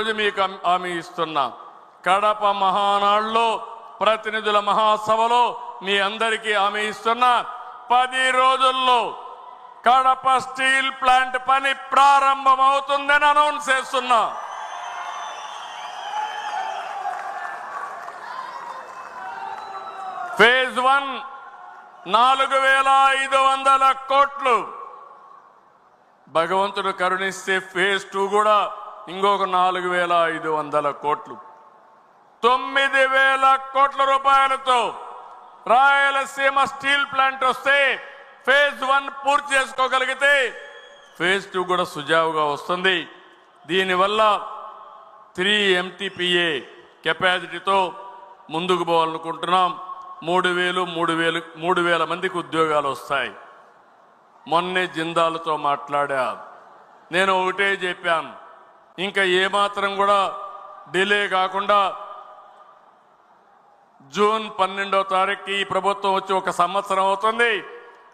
ఈరోజు మీకు హామీ ఇస్తున్నా. కడప మహానాడులో ప్రతినిధుల మహాసభలో మీ అందరికీ హామీ ఇస్తున్నా. పది రోజుల్లో కడప స్టీల్ ప్లాంట్ పని ప్రారంభమవుతుందని అనౌన్స్ చేస్తున్నా. ఫేజ్ వన్ నాలుగు వేల ఐదు వందల కోట్లు. భగవంతుడు కరుణిస్తే ఫేజ్ టూ కూడా ఇంకొక నాలుగు వేల ఐదు వందల కోట్లు. తొమ్మిది వేల కోట్ల రూపాయలతో రాయలసీమ స్టీల్ ప్లాంట్ వస్తే ఫేజ్ వన్ పూర్తి చేసుకోగలిగితే ఫేజ్ టూ కూడా సుజావుగా వస్తుంది. దీనివల్ల త్రీ ఎంటీపీఏ కెపాసిటీతో ముందుకు పోవాలనుకుంటున్నాం. మూడు వేలు మూడు వేలు మూడు వేల మందికి ఉద్యోగాలు వస్తాయి. మొన్నే జిందాలతో మాట్లాడా. నేను ఒకటే చెప్పాను. ఇంకా ఏమాత్రం కూడా డిలే కాకుండా జూన్ పన్నెండో తారీఖుకి ఈ ప్రభుత్వం వచ్చి ఒక సంవత్సరం అవుతుంది.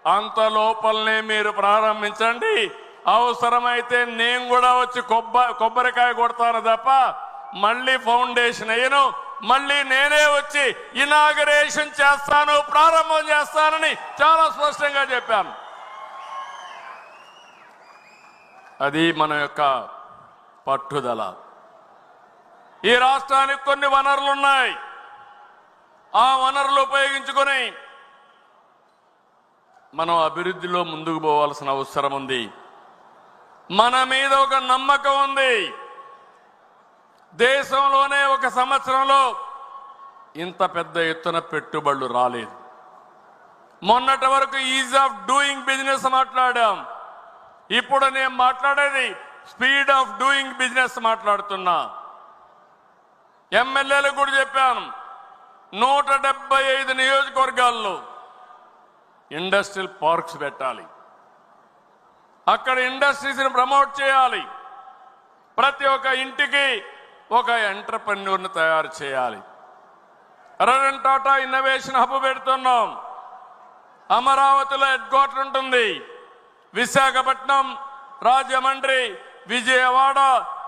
అంత లోపలనే మీరు ప్రారంభించండి. అవసరమైతే నేను కూడా వచ్చి కొబ్బ కొబ్బరికాయ కొడతాను తప్ప మళ్ళీ ఫౌండేషన్ అయ్యను. మళ్ళీ నేనే వచ్చి ఇనాగరేషన్ చేస్తాను ప్రారంభం చేస్తానని చాలా స్పష్టంగా చెప్పాను. అది మన యొక్క పట్టుదల. ఈ రాష్ట్రానికి కొన్ని వనరులు ఉన్నాయి ఆ వనరులు ఉపయోగించుకొని మనం అభివృద్ధిలో ముందుకు పోవాల్సిన అవసరం ఉంది. మన మీద ఒక నమ్మకం ఉంది. దేశంలోనే ఒక సంవత్సరంలో ఇంత పెద్ద ఎత్తున పెట్టుబడులు రాలేదు. మొన్నటి వరకు ఈజ్ ఆఫ్ డూయింగ్ బిజినెస్ మాట్లాడాం. ఇప్పుడు నేను మాట్లాడేది స్పీడ్ ఆఫ్ డూయింగ్ బిజినెస్ మాట్లాడుతున్నా. ఎమ్మెల్యేలకు కూడా చెప్పాను నూట డెబ్బై ఐదు నియోజకవర్గాల్లో ఇండస్ట్రియల్ పార్క్స్ పెట్టాలి. అక్కడ ఇండస్ట్రీస్ని ప్రమోట్ చేయాలి. ప్రతి ఒక్క ఇంటికి ఒక ఎంటర్ప్రెన్యూర్ని తయారు చేయాలి. రతన్ టాటా ఇన్నోవేషన్ హబ్ పెడుతున్నాం. అమరావతిలో హెడ్ క్వార్టర్ ఉంటుంది. విశాఖపట్నం రాజమండ్రి విజయవాడ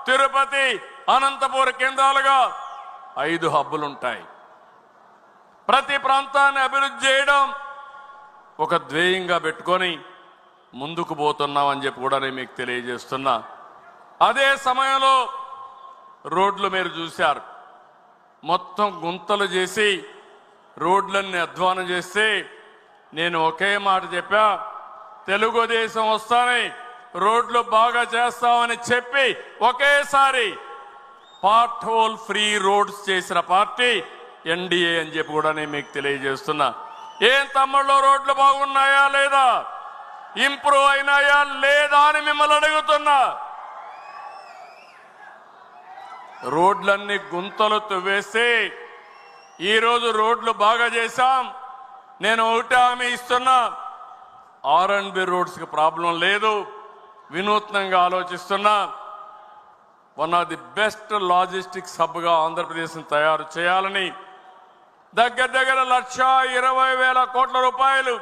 తిరుపతి అనంతపురం కేంద్రాలుగా ఐదు హబ్బులు ఉంటాయి ప్రతి ప్రాంతాన్ని అభివృద్ధి చేయడం ఒక ధ్యేయంగా పెట్టుకొని ముందుకు పోతున్నామని చెప్పి కూడా నేను మీకు తెలియజేస్తున్నా. అదే సమయంలో రోడ్లు మీరు చూశారు. మొత్తం గుంతలు చేసి రోడ్లన్నీ అధ్వానం చేస్తే నేను ఒకే మాట చెప్పా తెలుగుదేశం వస్తానే రోడ్లు బాగా చేస్తామని చెప్పి ఒకేసారి పార్ట్ హోల్ ఫ్రీ రోడ్స్ చేసిన పార్టీ ఎన్డీఏ అని చెప్పి కూడా నేను మీకు తెలియజేస్తున్నా. ఏం తమ్ముళ్ళు రోడ్లు బాగున్నాయా లేదా? ఇంప్రూవ్ అయినాయా లేదా అని మిమ్మల్ని అడుగుతున్నా. రోడ్లన్నీ గుంతలు తువ్వేస్తే ఈరోజు రోడ్లు బాగా చేశాం. నేను ఒకటి హామీ ఇస్తున్నా. ఆర్ అండ్ బి రోడ్స్కి ప్రాబ్లం లేదు. వినూత్నంగా ఆలోచిస్తున్నా. One of the best logistics హబ్గా ఆంధ్రప్రదేశ్ని తయారు చేయాలని దగ్గర దగ్గర లక్ష ఇరవై వేల కోట్ల రూపాయలు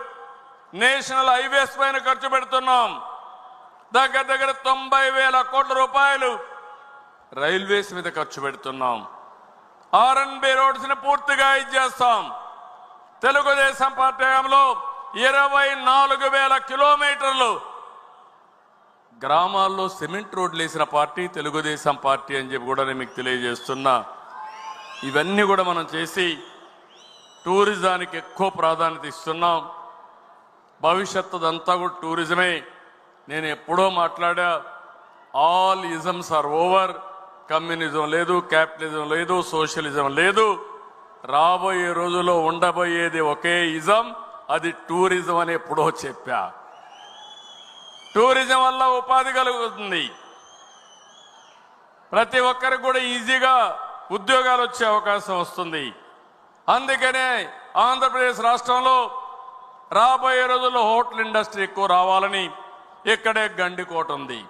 నేషనల్ హైవేస్ పైన ఖర్చు పెడుతున్నాం. దగ్గర దగ్గర తొంభై వేల కోట్ల రూపాయలు రైల్వేస్ మీద ఖర్చు పెడుతున్నాం. ఆర్ఎన్బి రోడ్స్ని పూర్తిగా ఇచ్చేస్తాం తెలుగుదేశం పార్టీ హయాంలో ఇరవై నాలుగు వేల కిలోమీటర్లు గ్రామాల్లో సిమెంట్ రోడ్లు వేసిన పార్టీ తెలుగుదేశం పార్టీ అని చెప్పి కూడా నేను మీకు తెలియజేస్తున్నా. ఇవన్నీ కూడా మనం చేసి టూరిజానికి ఎక్కువ ప్రాధాన్యత ఇస్తున్నాం. భవిష్యత్తుదంతా కూడా టూరిజమే. నేను ఎప్పుడో మాట్లాడా all isms are over communism లేదు క్యాపిటలిజం లేదు సోషలిజం లేదు. రాబోయే రోజుల్లో ఉండబోయేది ఒకే ఇజం. అది టూరిజం అని ఎప్పుడో చెప్పా. టూరిజం వల్ల ఉపాధి కలుగుతుంది. ప్రతి ఒక్కరికి కూడా ఈజీగా ఉద్యోగాలు వచ్చే అవకాశం వస్తుంది. అందుకనే ఆంధ్రప్రదేశ్ రాష్ట్రంలో రాబోయే రోజుల్లో హోటల్ ఇండస్ట్రీ ఎక్కువ రావాలని ఇక్కడే గండికోట ఉంది.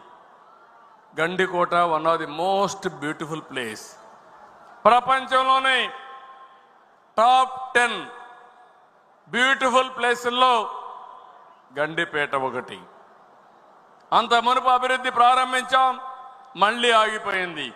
Gandikota one of the most beautiful place. ప్రపంచంలోనే టాప్ టెన్ బ్యూటిఫుల్ ప్లేసుల్లో గండిపేట ఒకటి. అంత మునుపు అభివృద్ధి ప్రారంభించాం మళ్ళీ ఆగిపోయింది.